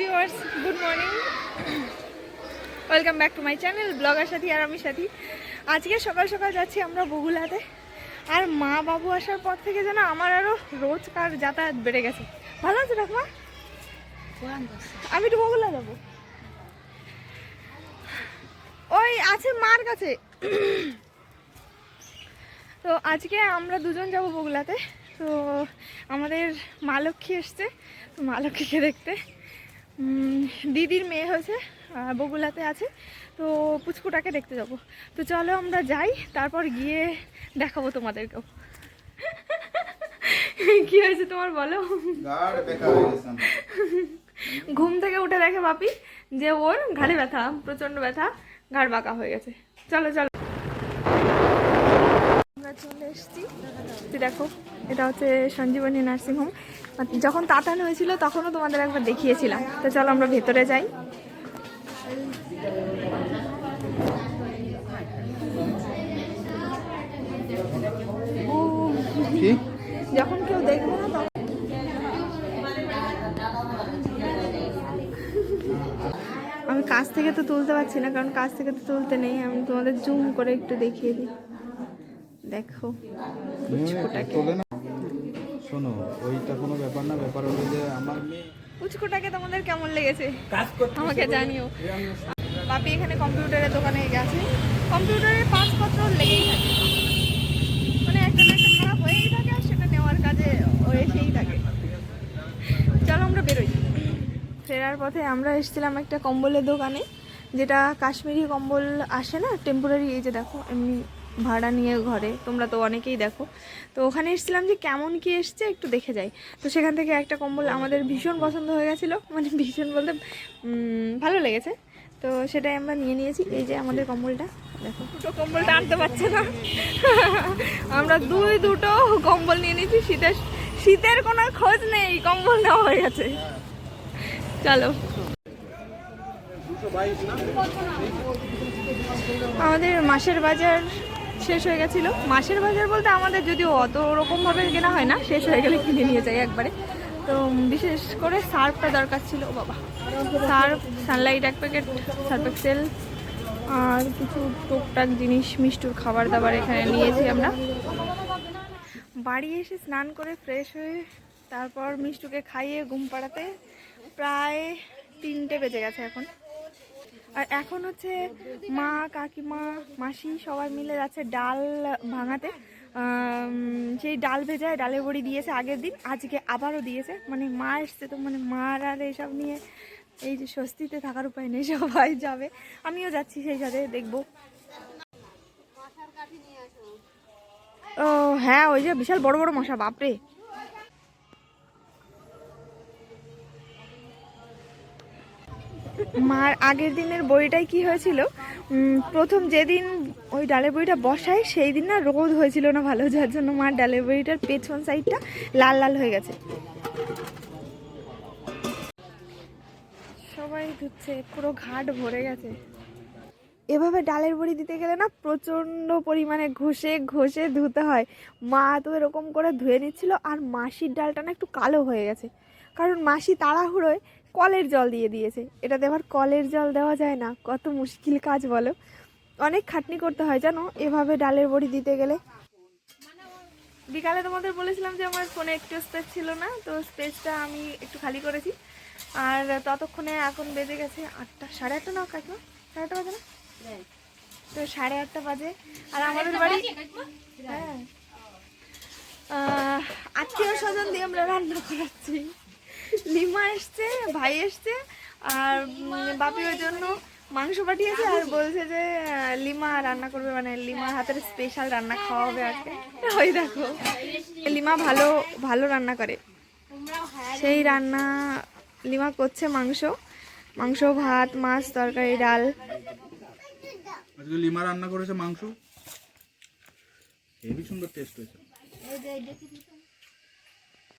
Viewers good morning welcome back to my channel blogger Sathi আর আমি সাথী। আজকে সকাল সকাল যাচ্ছি আমরা বগুলাতে। আর মা বাবু আসার পর থেকে যেন আমার আরও রোজকার যাতায়াত বেড়ে গেছে। ভালো আছে ঠাকুমা? আমি একটু বগুলা যাব। ওই আছে মার কাছে। তো আজকে আমরা দুজন যাব বগুলাতে। তো আমাদের মা লক্ষ্মী এসছে। তো মা লক্ষ্মীকে দেখতে। দিদির মেয়ে হয়েছে বগুলাতে আছে। তো পুচকুটাকে দেখতে যাব। তো চলো আমরা যাই তারপর গিয়ে দেখাবো তোমাদেরকেও। কি হয়েছে তোমার বলো। ঘুম থেকে উঠে দেখে বাপি যে ওর ঘাড়ে ব্যথা প্রচণ্ড ব্যথা ঘাড় বাঁকা হয়ে গেছে। চলো চলো। চলে এসেছি। দেখো এটা হচ্ছে সঞ্জীবনী নার্সিং হোম যখন তাতান হয়েছিল তখনও তোমাদের একবার দেখিয়েছিলাম। তো চলো আমরা ভেতরে যাই। যখন কেউ দেখবে না তখন আমি কাছ থেকে তো তুলতে পারছি না কারণ কাছ থেকে তো তুলতে নেই। আমি তোমাদের জুম করে একটু দেখিয়ে দিই। দেখো। পুচকুটাকে শোনো ওইটা কোনো ব্যাপার না ব্যাপার হলো যে আমার মেয়ে পুচকুটাকে তোমাদের কেমন লেগেছে? আমাকে জানিও। বাপি এখানে কম্পিউটারের দোকানে গেছে। কম্পিউটারের পাসপত্র লেগেই থাকে। মানে একটা না একটা খারাপ হয়েই থাকে আর সেটা নেওয়ার কাজে ও এসেই থাকে। চলো আমরা বেরোই। ফেরার পথে আমরা এসেছিলাম একটা কম্বলের দোকানে যেটা কাশ্মীরি কম্বল আসে না টেম্পোরারি এই যে দেখো এমনি ভাড়া নিয়ে ঘরে তোমরা তো অনেকেই দেখো। তো ওখানে এসেছিলাম যে কেমন কি এসছে একটু দেখে যাই। তো সেখান থেকে একটা কম্বল আমাদের ভীষণ পছন্দ হয়ে গেছিল। মানে ভীষণ বলতে ভালো লেগেছে। তো সেটাই আমরা নিয়ে নিয়েছি। এই যে আমাদের কম্বলটা দেখো। দুটো কম্বলটা আনতে পারছে না। আমরা দুই দুটো কম্বল নিয়ে নিয়েছি। শীতের শীতের কোনো খোঁজ নেই কম্বল নেওয়া হয়ে গেছে। চলো। আমাদের মাসের বাজার শেষ হয়ে গেছিল। মাসের বাজার বলতে আমাদের যদিও অত রকমভাবে কেনা হয় না, শেষ হয়ে গেলে কিনে নিয়ে যাই একবারে। তো বিশেষ করে সার্ফটা দরকার ছিল, বাবা। সার্ফ, সানলাইট এক প্যাকেট, সার্ফ এক্সেল, আর কিছু টুকটাক জিনিস, মিষ্টুর খাবার দাবার এখানে নিয়েছি আমরা। বাড়ি এসে স্নান করে ফ্রেশ হয়ে তারপর মিষ্টুকে খাইয়ে ঘুম পাড়াতে প্রায় তিনটে বেজে গেছে এখন। আর এখন হচ্ছে মা, কাকিমা, মাসি সবাই মিলে যাচ্ছে ডাল ভাঙাতে। সেই ডাল ভেজায় ডালের বড়ি দিয়েছে আগের দিন, আজকে আবারও দিয়েছে। মানে মা এসছে তো মানে মার আর এইসব নিয়ে এই যে স্বস্তিতে থাকার উপায় নেই, সবাই যাবে। আমিও যাচ্ছি সেই সাথে, দেখব। ও হ্যাঁ ওই যে বিশাল বড় বড় মশা, বাপরে। মার আগের দিনের বইটাই কি হয়েছিল? প্রথম যেদিন ওই ডালের বইটা বসায়, সেই দিন না রোদ হয়েছিল না ভালো, যার জন্য মার ডালের বইটার পেছন সাইডটা লাল লাল হয়ে গেছে। সবাই ধুচ্ছে, পুরো ঘাট ভরে গেছে। এভাবে ডালের বড়ি দিতে গেলে না প্রচণ্ড পরিমাণে ঘষে ঘষে ধুতে হয়। মা তো এরকম করে ধুয়ে নিচ্ছিল, আর মাসির ডালটা না একটু কালো হয়ে গেছে। কারণ মাসি তাড়াহুড়োয় কলের জল দিয়ে দিয়েছে। এটাতে আবার কলের জল দেওয়া যায় না। কত মুশকিল কাজ বলো। অনেক খাটনি করতে হয় জানো? এভাবে ডালের বড়ি দিতে গেলে। বিকালে তোমাদের বলেছিলাম যে আমার ফোনে একটু স্পেস ছিল না তো স্পেসটা আমি একটু খালি করেছি। আর ততক্ষণে এখন বেজে গেছে আটটা সাড়ে আটটা না? কাকিমা সাড়ে আটটা বাজে না? তো সাড়ে আটটা বাজে। আর আমাদের বাড়ি হ্যাঁ। আত্মীয় স্বজন দিয়ে আমরা রান্না করাচ্ছি। লিমা এসছে ভাই এসছে আর উম, বাপি ওই জন্য মাংস পাঠিয়েছে আর বলছে যে লিমা রান্না করবে মানে লিমার হাতের স্পেশাল রান্না খাওয়াবে আজকে। ওই দেখো লিমা ভালো ভালো রান্না করে। সেই রান্না লিমা করছে মাংস মাংস ভাত মাছ তরকারি ডাল। আজকে লিমা রান্না করেছে মাংস। হেবি সুন্দর টেস্ট হয়েছে।